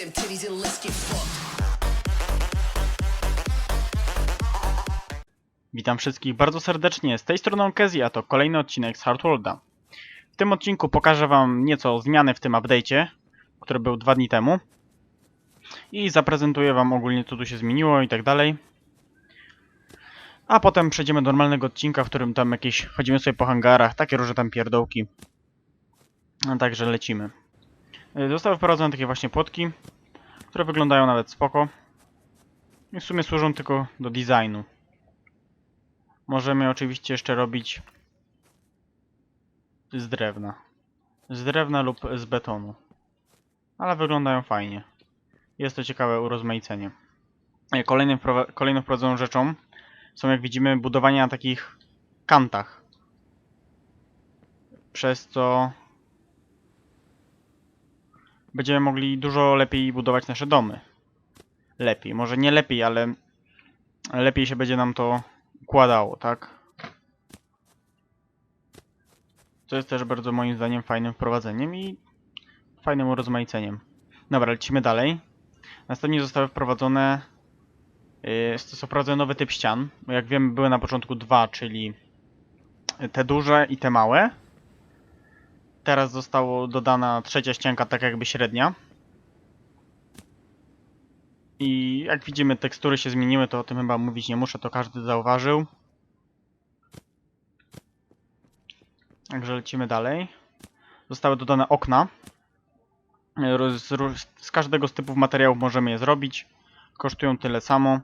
them titties and let's get fucked. Witam wszystkich bardzo serdecznie, z tej strony Kezi, a to kolejny odcinek z Hardworlda. W tym odcinku pokażę wam nieco zmiany w tym update'cie, który był dwa dni temu. I zaprezentuję wam ogólnie co tu się zmieniło i tak dalej. A potem przejdziemy do normalnego odcinka, w którym tam jakieś chodzimy sobie po hangarach, takie różne tam pierdołki. No, także lecimy. Y, Zostały wprowadzone takie właśnie płotki, które wyglądają nawet spoko. I w sumie służą tylko do designu. Możemy oczywiście jeszcze robić z drewna. Z drewna lub z betonu. Ale wyglądają fajnie. Jest to ciekawe urozmaicenie. E, Kolejnym, kolejną wprowadzoną rzeczą są, jak widzimy, budowania na takich kantach. Przez co będziemy mogli dużo lepiej budować nasze domy. Lepiej. Może nie lepiej, ale lepiej się będzie nam to układało, tak? Co jest też bardzo moim zdaniem fajnym wprowadzeniem i fajnym urozmaiceniem. Dobra, lecimy dalej. Następnie zostały wprowadzone został wprowadzony nowy typ ścian. Jak wiemy były na początku dwa, czyli te duże i te małe. Teraz zostało dodana trzecia ścianka, tak jakby średnia. I jak widzimy, tekstury się zmieniły, to o tym chyba mówić nie muszę, to każdy zauważył. Także lecimy dalej. Zostały dodane okna. Z, z każdego z typów materiałów możemy je zrobić. Kosztują tyle samo.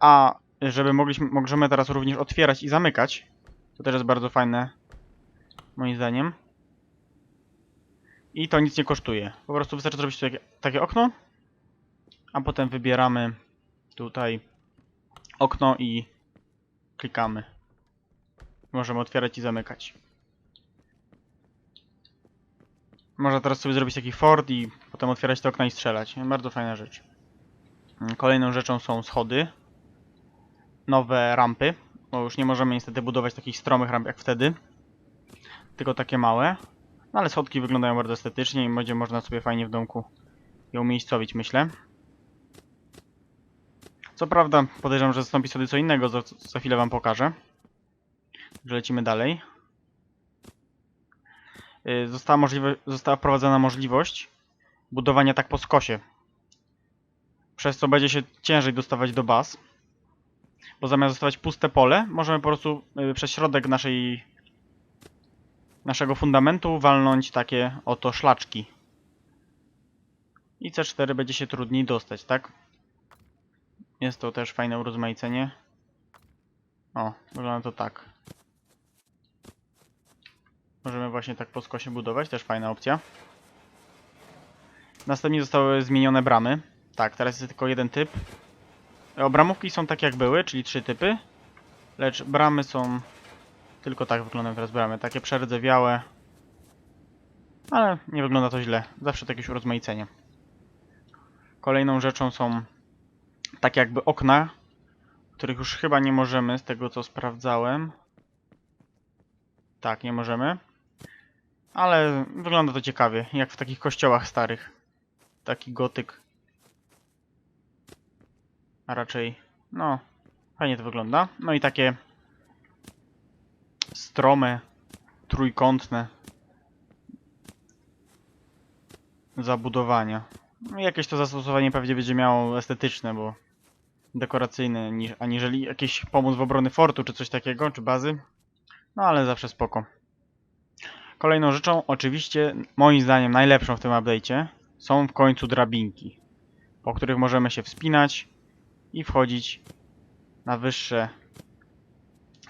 A żeby mogliśmy, możemy teraz również otwierać i zamykać. To też jest bardzo fajne, moim zdaniem. I to nic nie kosztuje. Po prostu wystarczy zrobić takie, takie okno a potem wybieramy tutaj okno i klikamy. Możemy otwierać i zamykać. Można teraz sobie zrobić taki fort i potem otwierać te okna i strzelać. Bardzo fajna rzecz. Kolejną rzeczą są schody. Nowe rampy, bo już nie możemy niestety budować takich stromych ramp jak wtedy. Tylko takie małe. No ale schodki wyglądają bardzo estetycznie i będzie można sobie fajnie w domku je umiejscowić, myślę. Co prawda, podejrzewam, że zastąpi sobie co innego, za, za chwilę wam pokażę. Także lecimy dalej. Yy, Została, możliwe, została wprowadzona możliwość budowania tak po skosie. Przez co będzie się ciężej dostawać do baz. Bo zamiast zostawać puste pole, możemy po prostu yy, przez środek naszej, naszego fundamentu walnąć takie oto szlaczki. I C4 będzie się trudniej dostać, tak? Jest to też fajne urozmaicenie. O, wygląda to tak. Możemy właśnie tak po skosie budować, też fajna opcja. Następnie zostały zmienione bramy. Tak, teraz jest tylko jeden typ. O, bramówki są tak jak były, czyli trzy typy. Lecz bramy są... Tylko tak wyglądają teraz bramy, takie przerdzewiałe. Ale nie wygląda to źle. Zawsze to jakieś urozmaicenie. Kolejną rzeczą są tak jakby okna, których już chyba nie możemy, z tego co sprawdzałem. Tak, nie możemy. Ale wygląda to ciekawie, jak w takich kościołach starych. Taki gotyk. A raczej, no, fajnie to wygląda. No i takie strome, trójkątne zabudowania. Jakieś to zastosowanie pewnie będzie miało estetyczne, bo dekoracyjne, niż, aniżeli jakieś pomóc w obrony fortu, czy coś takiego, czy bazy. No ale zawsze spoko. Kolejną rzeczą, oczywiście, moim zdaniem najlepszą w tym update'cie, są w końcu drabinki, po których możemy się wspinać i wchodzić na wyższe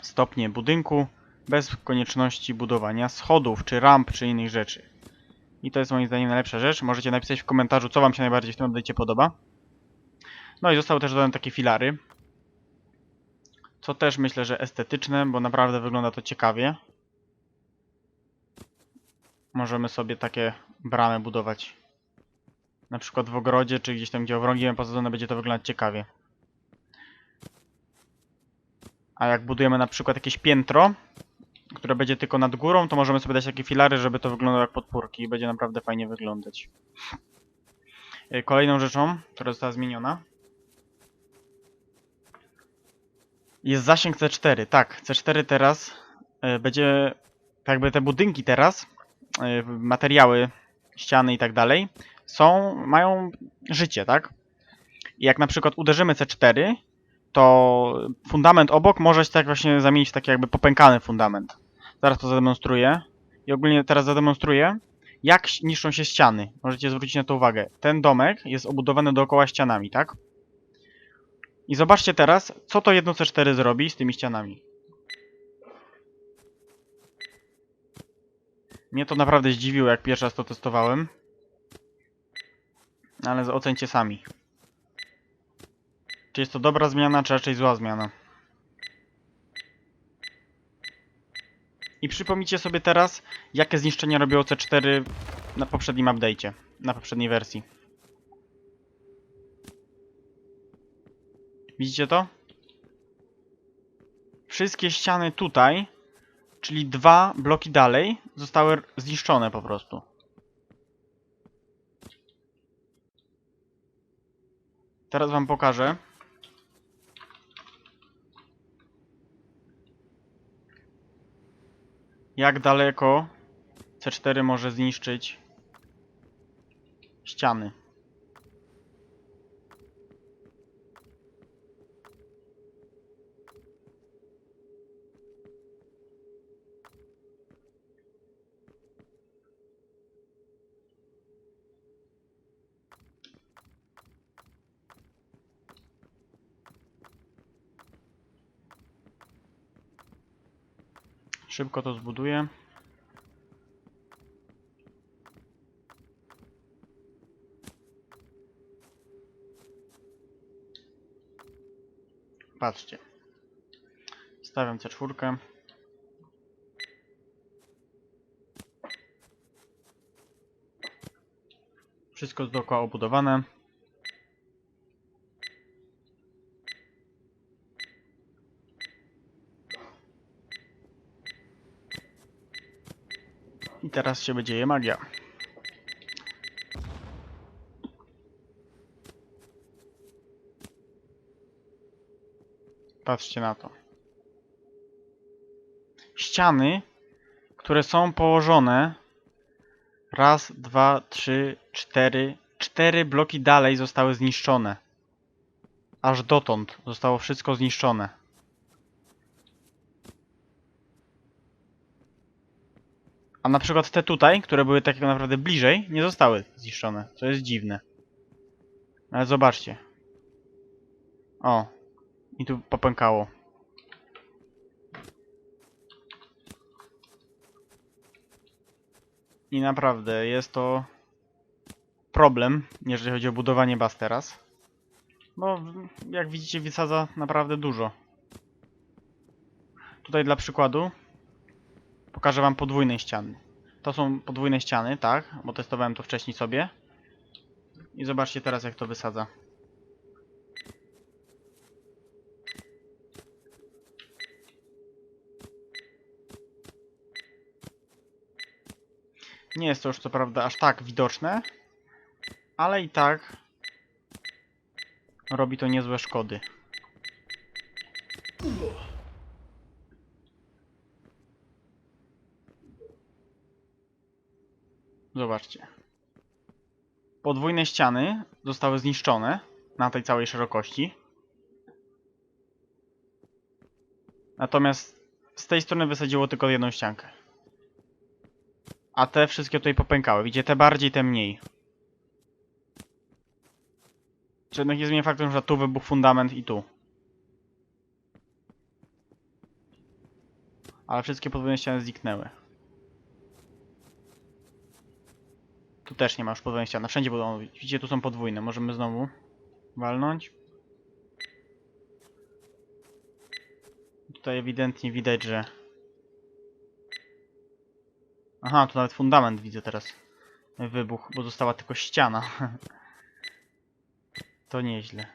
stopnie budynku, bez konieczności budowania schodów, czy ramp, czy innych rzeczy. I to jest moim zdaniem najlepsza rzecz. Możecie napisać w komentarzu, co wam się najbardziej w tym update'cie podoba. No i zostały też dodane takie filary. Co też myślę, że estetyczne, bo naprawdę wygląda to ciekawie. Możemy sobie takie bramy budować. Na przykład w ogrodzie, czy gdzieś tam, gdzie obrągiem posadzone, będzie to wyglądać ciekawie. A jak budujemy na przykład jakieś piętro, które będzie tylko nad górą, to możemy sobie dać takie filary, żeby to wyglądało jak podpórki i będzie naprawdę fajnie wyglądać. Y, Kolejną rzeczą, która została zmieniona, jest zasięg C4. Tak, C4 teraz y, będzie, tak jakby te budynki teraz, y, materiały, ściany i tak dalej, są, mają życie, tak? I jak na przykład uderzymy C4, to fundament obok może się tak właśnie zamienić w taki jakby popękany fundament. Zaraz to zademonstruję. I ogólnie teraz zademonstruję, jak niszczą się ściany. Możecie zwrócić na to uwagę. Ten domek jest obudowany dookoła ścianami, tak? I zobaczcie teraz, co to jedno C4 zrobi z tymi ścianami. Mnie to naprawdę zdziwiło, jak pierwszy raz to testowałem. Ale ocencie sami. Czy jest to dobra zmiana, czy raczej zła zmiana? I przypomnijcie sobie teraz, jakie zniszczenia robiło C4 na poprzednim update'cie, na poprzedniej wersji. Widzicie to? Wszystkie ściany tutaj, czyli dwa bloki dalej, zostały zniszczone po prostu. Teraz wam pokażę. Jak daleko C4 może zniszczyć ściany. Szybko to zbuduję. Patrzcie. Stawiam C4. Wszystko jest dookoła obudowane. I teraz się dzieje magia. Patrzcie na to. Ściany, które są położone raz, dwa, trzy, cztery, cztery bloki dalej zostały zniszczone. Aż dotąd zostało wszystko zniszczone. A na przykład te tutaj, które były tak naprawdę bliżej, nie zostały zniszczone. Co jest dziwne. Ale zobaczcie. O. I tu popękało. I naprawdę jest to problem, jeżeli chodzi o budowanie baz teraz. Bo jak widzicie wysadza naprawdę dużo. Tutaj dla przykładu pokażę wam podwójne ściany. To są podwójne ściany, tak, bo testowałem to wcześniej sobie. I zobaczcie teraz jak to wysadza. Nie jest to już co prawda aż tak widoczne, ale i tak robi to niezłe szkody. Zobaczcie. Podwójne ściany zostały zniszczone na tej całej szerokości. Natomiast z tej strony wysadziło tylko jedną ściankę. A te wszystkie tutaj popękały. Widzicie, te bardziej, te mniej. Czy jednak nie zmienia faktu, że tu wybuchł fundament i tu. Ale wszystkie podwójne ściany zniknęły. Tu też nie ma już podwójnej ściany. Wszędzie będą. Widzicie, tu są podwójne. Możemy znowu walnąć. Tutaj ewidentnie widać, że... Aha, tu nawet fundament widzę teraz. Wybuch, bo została tylko ściana. to nieźle.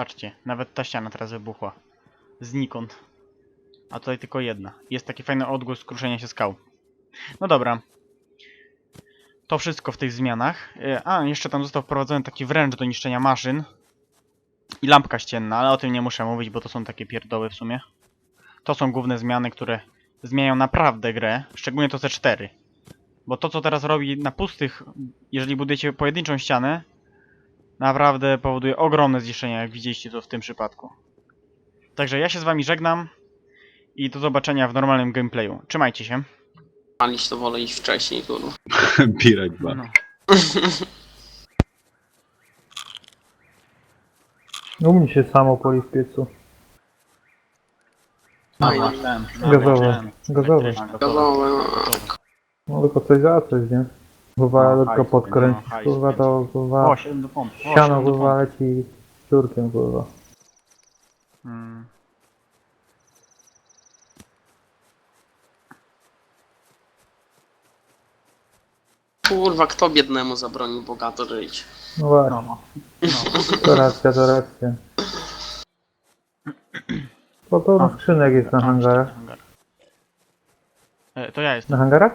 Patrzcie, nawet ta ściana teraz wybuchła. Znikąd. A tutaj tylko jedna. Jest taki fajny odgłos kruszenia się skał. No dobra. To wszystko w tych zmianach. E, A, jeszcze tam został wprowadzony taki wręcz do niszczenia maszyn. I lampka ścienna, ale o tym nie muszę mówić, bo to są takie pierdoły w sumie. To są główne zmiany, które zmieniają naprawdę grę, szczególnie to C4. Bo to, co teraz robi na pustych, jeżeli budujecie pojedynczą ścianę, naprawdę powoduje ogromne zniszczenia, jak widzieliście to w tym przypadku. Także ja się z wami żegnam i do zobaczenia w normalnym gameplayu. Trzymajcie się. Palić to wolę iść wcześniej, kurwa. Be right back. No. U mnie się samo poli w piecu. Fajnie. ten, Gazowe. Gazowe. elektryczny, Gazowe, no. No tylko coś za coś, nie? Kurwa, No, tylko hajs, podkręcić, no, hajs, kurwa, to kurwa, O, 7 do pompy. Siano 7 do kurwa pompy. leci ciurkiem, kurwa. Mm. Kurwa, kto biednemu zabroni bogato żyć? No właśnie, No, no. to racja, to racja. To pełno A. skrzynek jest na hangarach. hangar. E, to ja jestem, Na hangarach?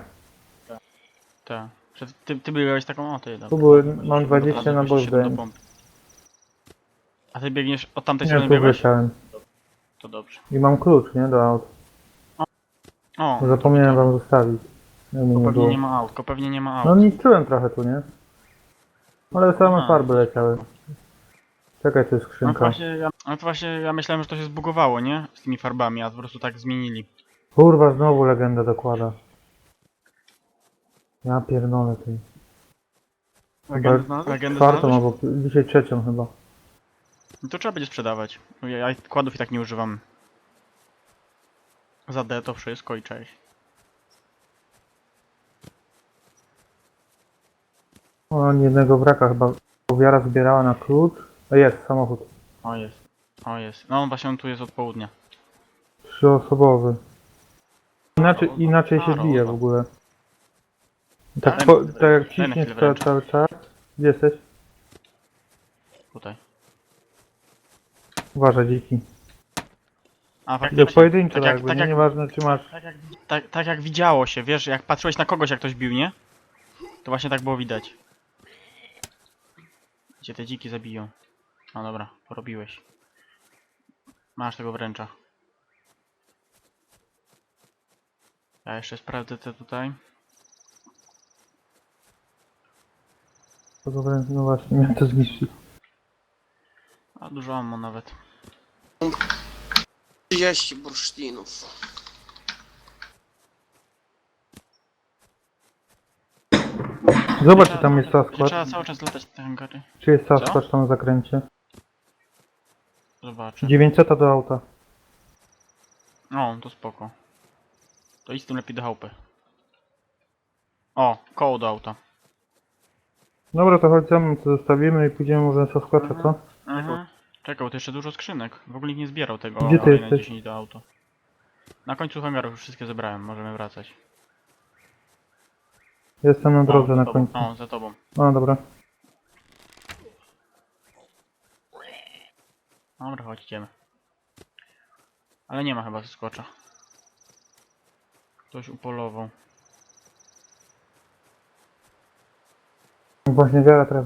tak. Przed- Ty, ty byłeś taką, o ty, dobra. Tu były, mam siedem do 20 pompy, naboi siedem do do pompy. A ty biegniesz od tamtej Nie, strony tu biegłeś? wleciałem. To dobrze. I mam klucz, nie, do aut. O, Zapomniałem wam zostawić. Jak nie pewnie było. nie ma aut, tylko pewnie nie ma aut. No niszczyłem trochę tu, nie? Ale same A. farby leciały. Czekaj, to jest No to skrzynka. właśnie, ja, no to właśnie ja myślałem, że to się zbugowało, nie? Z tymi farbami, a po prostu tak zmienili. Kurwa, znowu legenda dokłada. Ja pierdolę tej. Zna- legendę Czwartą znalazłeś? albo dzisiaj trzecią chyba. No to trzeba będzie sprzedawać. Ja, ja kładów i tak nie używam. Za D to wszystko i cześć. O, jednego wraka chyba. Wiara zbierała na klucz. A jest, samochód. O jest. O jest. No właśnie on tu jest od południa. Trzyosobowy. Inaczej, inaczej się bije w ogóle. Tak, Daj po, mi- tak jak daj ciśniesz chwilę cały, wręcz. cały czas. Gdzie jesteś? Tutaj. Uważaj, dziki. A faktycznie. pojedynczo, tak jak- jakby, tak nie, jak- nieważne czy masz... Tak jak, tak, tak jak widziało się, wiesz, jak patrzyłeś na kogoś jak ktoś bił, nie? To właśnie tak było widać. Gdzie te dziki zabiją. No dobra, porobiłeś. Masz tego wręcza. Ja jeszcze sprawdzę te tutaj. To dobre, no właśnie, miałem to zniszczyć. A dużo ammo nawet. 30 bursztynów. Zobacz, czy tam jest Sasquatch. Trzeba cały czas latać te hangary. Czy jest Sasquatch tam na zakręcie? Zobaczę. 900 do auta. O, to spoko. To idź z tym lepiej do chałupy. O, koło do auta. Dobra, to chodź za mną, to zostawimy i pójdziemy może na Sasquatcha, co? Mhm. Czekał, to jeszcze dużo skrzynek. W ogóle nikt nie zbierał tego Gdzie ty olej na jesteś? 10 do auto. Na końcu hangarów już wszystkie zebrałem, możemy wracać. Jestem na drodze o, na tobą. końcu. O, za tobą. No dobra. Dobra, chodź, idziemy. Ale nie ma chyba skocza. Ktoś upolował. Właśnie wiara teraz.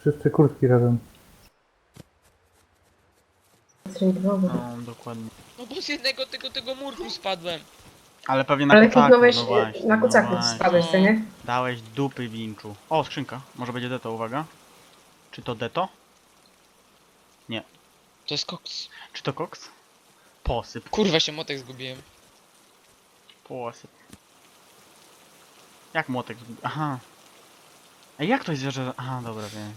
Wszyscy kurski razem. No, dokładnie. No bo z jednego tego, tego murku spadłem. Ale pewnie na Ale kucaku, kliknąłeś no właśnie, na no kucaku właśnie. spadłeś, co nie? Dałeś dupy winczu. O, skrzynka. Może będzie deto, uwaga. Czy to deto? To jest koks. Czy to koks? Posyp. Kurwa się motek zgubiłem. Posyp. Jak młotek zgubi... Aha. Ej, jak to jest, że... Aha, dobra, wiem.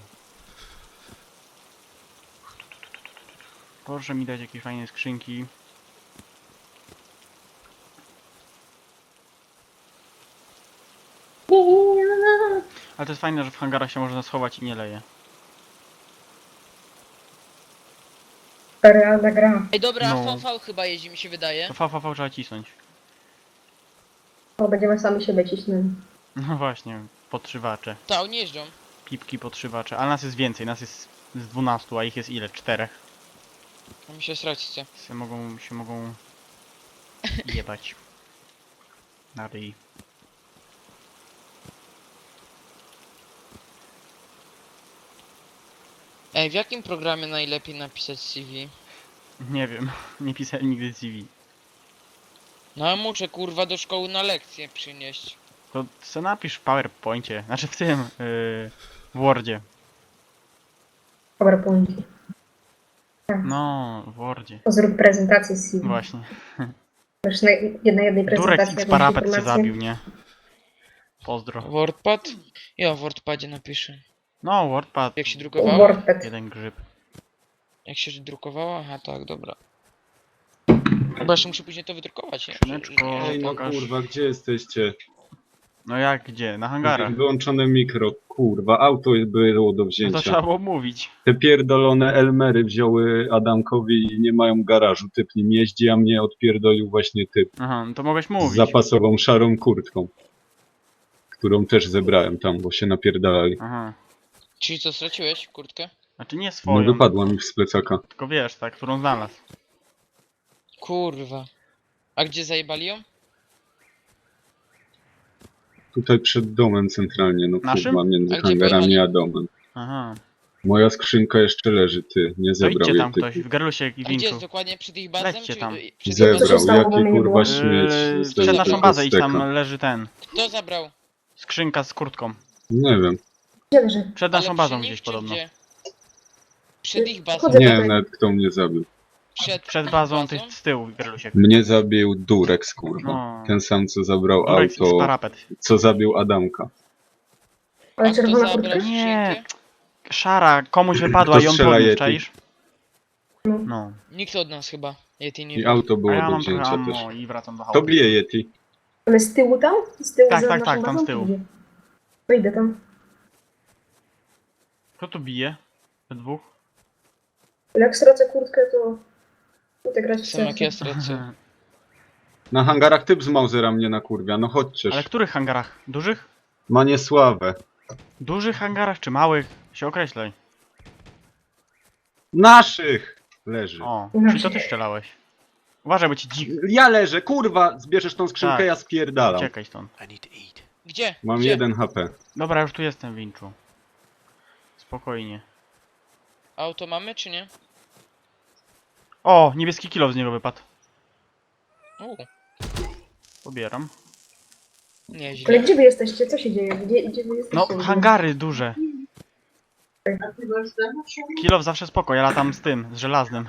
Proszę mi dać jakieś fajne skrzynki. Ale to jest fajne, że w hangarach się można schować i nie leje. Realna gra. Ej dobra, No. VV chyba jeździ mi się wydaje. To VVV trzeba cisnąć. O, będziemy sami siebie cisnąć. No właśnie, podszywacze. Ta, oni jeżdżą. Pipki podszywacze. Ale nas jest więcej, nas jest z 12, a ich jest ile? Czterech. A mi się srać chce. się mogą, się mogą jebać. Na ryj. Ej, w jakim programie najlepiej napisać CV? Nie wiem, nie pisałem nigdy CV. No a muszę kurwa do szkoły na lekcję przynieść. To co napisz w PowerPoincie, znaczy w tym, yy, w Wordzie. PowerPoint. No, w Wordzie. Zrób prezentację z CV. Właśnie. Masz na, na jednej prezentacji Durek jakąś X parapet cię informację. zabił, nie? Pozdro. WordPad? Ja w WordPadzie napiszę. No, WordPad. Jak się drukowało? WordPad. Jeden grzyb. Jak się drukowało? Aha, tak, dobra. Chyba jeszcze muszę później to wydrukować, nie? Skrzyneczko. Nie, Ej, no pokaż. kurwa, gdzie jesteście? No jak gdzie? Na hangarach. Wyłączone mikro, kurwa, auto było do No to wzięcia. trzeba było mówić. Te pierdolone Elmery wzięły Adamkowi i nie mają garażu. Typ nim jeździ, a mnie odpierdolił właśnie typ Aha, no to mogłeś z mówić. zapasową szarą kurtką. Którą też zebrałem tam, bo się napierdalali. Aha. Czyli co, straciłeś kurtkę? Znaczy nie No swoją, wypadła mi z plecaka. tylko wiesz, tak, którą znalazł. Kurwa. A gdzie zajebali ją? Tutaj przed domem centralnie, no Naszym? kurwa, między A gdzie hangarami pojechali? a domem. Aha. Moja skrzynka jeszcze leży, ty, nie To zebrał idźcie jej tam typ. ktoś, w Gerlusie i A gdzie jest dokładnie? Przed ich bazem? Lećcie czy tam. przed ich Zebrał, stało, bo jaki mnie nie kurwa było? śmieć. Yy, z przed naszą bazę idź tam leży ten. Kto zabrał? Skrzynka z kurtką. Nie wiem, Gdzie leży? Przed Ale naszą przy bazą nich, gdzieś czy podobno. Gdzie? Przed ich bazą. Chodzę nie nawet kto mnie zabił. Przed, Przed bazą ty z tyłu Gerlusiek. Mnie zabił Durek, kurwa. No. Ten sam co zabrał Durek z auto, parapet. co zabił Adamka. Ale kto czerwona zabrał kurtka? Nie. Szara, komuś wypadła i on strzela podniósł, Yeti? czaisz? No. No. Nikt od nas chyba. Yeti nie I był. auto A było ja do mam wzięcia też. ammo i wracam do To bije Yeti. Ale z tyłu tam? Z tyłu Tak, za tak, naszą tak, tam bazą? z tyłu. Gdzie? No idę tam. Kto tu bije? We dwóch? Ale jak stracę kurtkę, to... Tutaj grać w Są jak serce. ja stracę. Na hangarach typ z Mausera mnie nakurwia, no chodźcie. Ale których hangarach? Dużych? Ma niesławę. Dużych hangarach czy małych? Się określaj. Naszych! Leży. O, czyli to ty strzelałeś. Uważaj, bo ci dzik. Ja leżę, kurwa! Zbierzesz tą skrzynkę, Tak. ja spierdalam. Uciekaj stąd. I need to eat. Gdzie? Mam Gdzie? jeden HP. Dobra, już tu jestem, Winczu. Spokojnie. Auto mamy czy nie? O, niebieski kilo z niego wypadł. U, Pobieram. Ale nieźle. gdzie wy jesteście? Co się dzieje? Gdzie, gdzie wy jesteście? No, hangary duże. Kilo zawsze spoko, ja latam z tym, z żelaznym.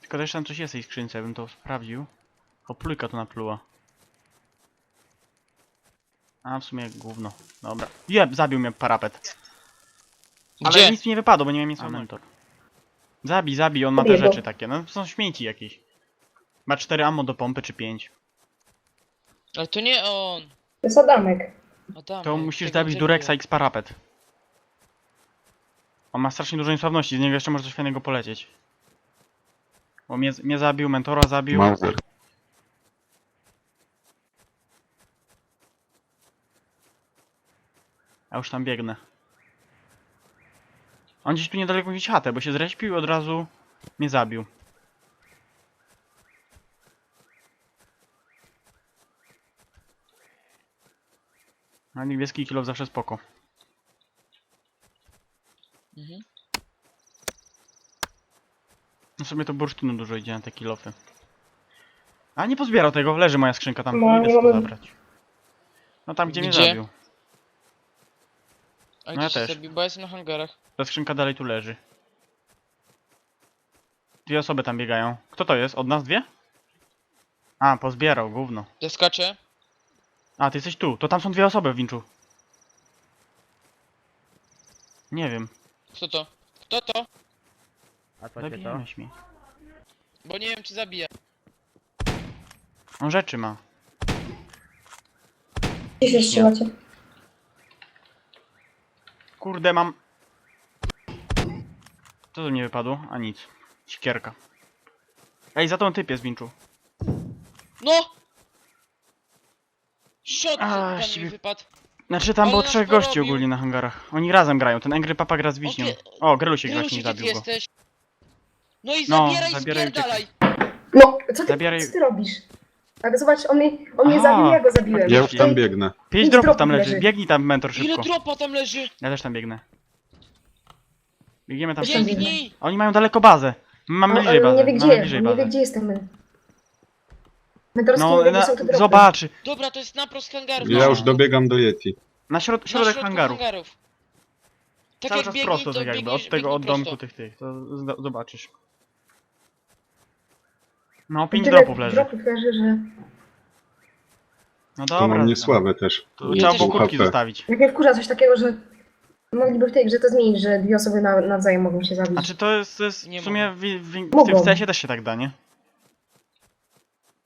Tylko też tam coś jest w tej skrzynce, bym to sprawdził. O, plujka tu napluła. A, w sumie gówno. Dobra. Jeb, zabił mnie parapet. Ale Gdzie? nic mi nie wypadło, bo nie miałem nic na mentor. Zabij, zabij, on ma te Zabiję go. rzeczy takie. No, są śmieci jakieś. Ma 4 ammo do pompy, czy 5. Ale to nie on. To jest Adamek. Adam, To musisz zabić Durexa X parapet. On ma strasznie dużo niesławności, z niego jeszcze może coś fajnego polecieć. Bo mnie, mnie zabił, mentora zabił. Mauser. A już tam biegnę. On gdzieś tu niedaleko gdzieś chatę, bo się zreśpił i od razu mnie zabił. A niebieski kilo zawsze spoko. Mhm. No sobie to bursztynu dużo idzie na te kilofy. A nie pozbierał tego, leży moja skrzynka tam, No, idę nie sobie zabrać. No tam gdzie, mnie Gdzie? zabił. A No gdzie ja się też. zabił? Bo ja jestem na hangarach. Ta skrzynka dalej tu leży. Dwie osoby tam biegają. Kto to jest? Od nas dwie? A, pozbierał, gówno. Ja skaczę. A, ty jesteś tu. To tam są dwie osoby w winczu. Nie wiem. Kto to? Kto to? A co cię to? Zabijemy. Bo nie wiem czy zabija. On rzeczy ma. Gdzie się strzelacie? Kurde, mam... Co tu mnie wypadło? A nic. Sikierka. Ej, za tą typ jest winczu. No! Shot A, pan mi siebie- wypadł. Znaczy tam Ale było nas trzech gości porobił. ogólnie na hangarach. Oni razem grają, ten Angry Papa gra z wiśnią. Okej. O, Grelusik Grelusie, właśnie gdzie ty zabił go. jesteś? No i No, zabieraj, zabieraj i spierdalaj! No, co ty, Zabieraj- co ty robisz? Tak, zobacz, on mnie, on mnie zabił, ja go zabiłem. Ja już tam biegnę. Pięć Pięć dropów dropów tam leży. leży. Biegnij tam, mentor, Ile szybko. dropa tam leży? Ja też tam biegnę. Biegniemy tam wszędzie. Biegnij! Oni mają daleko bazę. My mamy bliżej on bazę. nie wie Mamy gdzie, bliżej on nie wie bazę. gdzie jestem. Mentorski No, wie, na, są te dropy. zobaczy. Dobra, to jest naprost hangarów. Ja na już dobiegam do Yeti. Na środ Na środek środku hangaru. hangarów. Tak Cały jak czas biegnij, prosto to tak jakby, biegniesz- od tego, biegnij od domku prosto. tych tych. To zobaczysz. No, pięć dropów leży. dropów leży, że... No To dobra. mam niesławe też. To Ja trzeba też było mam kubki HP. zostawić. Jak mnie wkurza coś takiego, że mogliby w tej grze to zmienić, że dwie osoby na, nawzajem mogą się zabić. Znaczy to jest, to jest Nie w sumie w, w, w, Mogą. w CS-ie też się tak da, nie?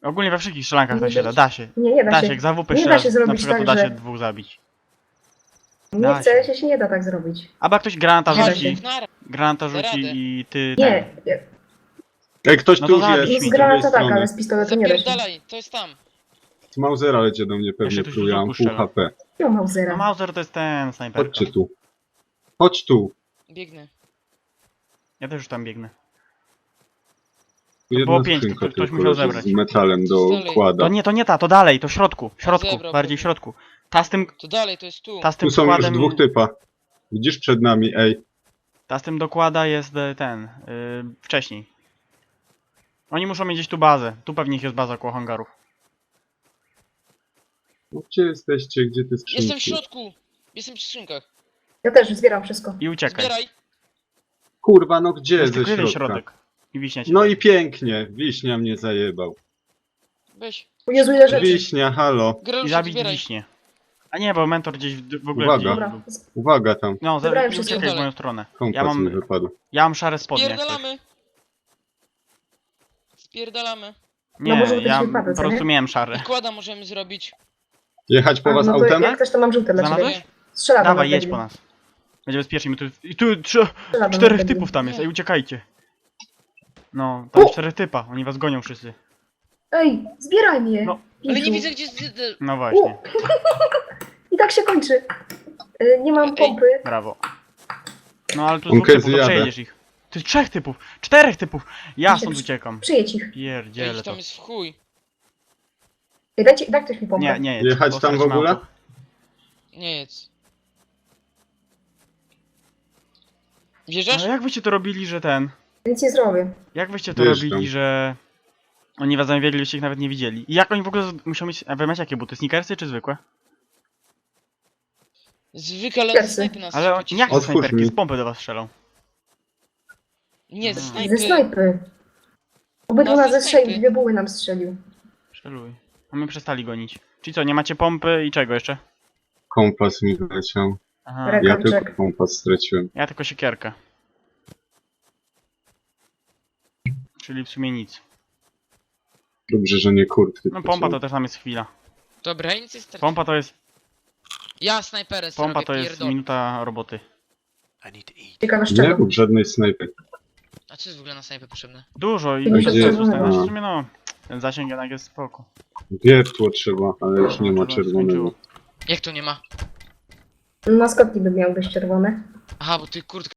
Ogólnie we wszystkich strzelankach tak się da, da się. nie, nie da, Da się. się, jak za WP nie da się na zrobić przykład to tak, da że- się dwóch zabić. Nie da chce się. się, nie da tak zrobić. Albo jak ktoś granata rzuci. Nara. granata rzuci i ty Nie, ten. Ej, ktoś No tu już zabij jest. z drugiej granata tak, strony. ale z pistoletu nie da się. Zapierdalaj, to jest tam. Z Mausera lecie do mnie Jeszcze pewnie tu próbuje, mam pół. HP. No No Mausera. Mauser to jest ten snajperka. Chodźcie tu. Chodź tu. Biegnę. Ja też już tam biegnę. Jedna było pięć, skrzynka to ktoś tylko musiał leży zebrać. Z metalem do Dalej. układa. To nie, to nie ta, to dalej, to w środku. W środku, Zebrał bardziej w środku. Ta z tym, To dalej, to jest tu. ta z tym Tu są już dwóch typa. Widzisz przed nami, ej. ta z tym dokłada jest e, ten, yy, wcześniej. Oni muszą mieć gdzieś tu bazę. Tu pewnie jest baza koło hangarów. No, Gdzie jesteście? Gdzie ty skrzynki? Jestem w środku. Jestem przy skrzynkach. Ja też zbieram wszystko. I uciekaj. Zbieraj. Kurwa, no gdzie Jest ze tylko jeden środka? środek. I wiśnia cię No i pięknie. Wiśnia mnie zajebał. Weź. O Jezu, ile rzeczy. Wiśnia, halo. I Grelusie, zabić zbieraj. wiśnie. A nie, bo mentor gdzieś w, w ogóle Uwaga. gdzieś Dobra, był. Uwaga tam. No, Zebrałem wszystko. uciekaj w moją stronę. Kompas Ja mam, mi wypadł. ja mam szare spodnie. jak coś. Spierdalamy. Nie, No może ja wypadek, po co prostu nie? miałem szare. Układa możemy zrobić. Jechać po A, was no to autem? jak też to mam żółte dla ciebie. Znalazłeś? Strzela do Dawaj, jedź po nas. Będzie bezpiecznie. my Tu, I tu trzy, czterech typów tam jest, ej, uciekajcie. No, tam O! czterech typa, oni was gonią wszyscy. Ej, zbieraj mnie. No. Ale nie widzę gdzie jest... No właśnie, I tak się kończy. Y, Nie mam Ej. pompy. brawo. No ale tu Okej, dwóch typów, to zjadę. przejedziesz ich. Jest trzech typów, czterech typów. Ja stąd uciekam. Przyjedź ich. Pierdziele Ej, to. tam jest w chuj. Ej, Dajcie, daj ktoś mi pompę. Nie, nie jedź. Jechać tam w ogóle? auto. Nie jedz. Wjeżdżasz? Ale jak wyście to robili, że ten... Nic nie zrobię. Jak wyście to Wjeżdżam. robili, że... Oni was zawiedli, byście ich nawet nie widzieli. I jak oni w ogóle z- muszą mieć... A wy macie jakie buty? Sneakersy czy zwykłe? Zwykle, ale Pierwszy. snajpy nas Ale on, chwyci. jak Otwórz snajperki? mi. Z pompy do was strzelą. Nie, ze snajpy. Ze snajpy. Obydwu No, nas ze zestrzelił, snajpy. dwie buły nam strzelił. Strzeluj. A my przestali gonić. Czyli co, nie macie pompy i czego jeszcze? Kompas mi wyleciał. Aha. Ja Kamczek. tylko kompas straciłem. Ja tylko siekierkę. Czyli w sumie nic. Dobrze, że nie kurtki. No pompa to też tam jest chwila. Dobra, ja nic nie. Pompa to jest, Ja snajperę pompa to jest minuta roboty. Ciekawe z Nie czego. rób żadnej snajpy. A co jest w ogóle na snajpę potrzebne? Dużo i Gdzie bez jest? sensu. Znaczy A. w sumie no, ten zasięg jednak jest spoko. Wiertło trzeba, ale już nie ma Czerwone czerwonego. Jak to nie ma? Maskotki by miały być czerwone. Aha, bo ty kurtkę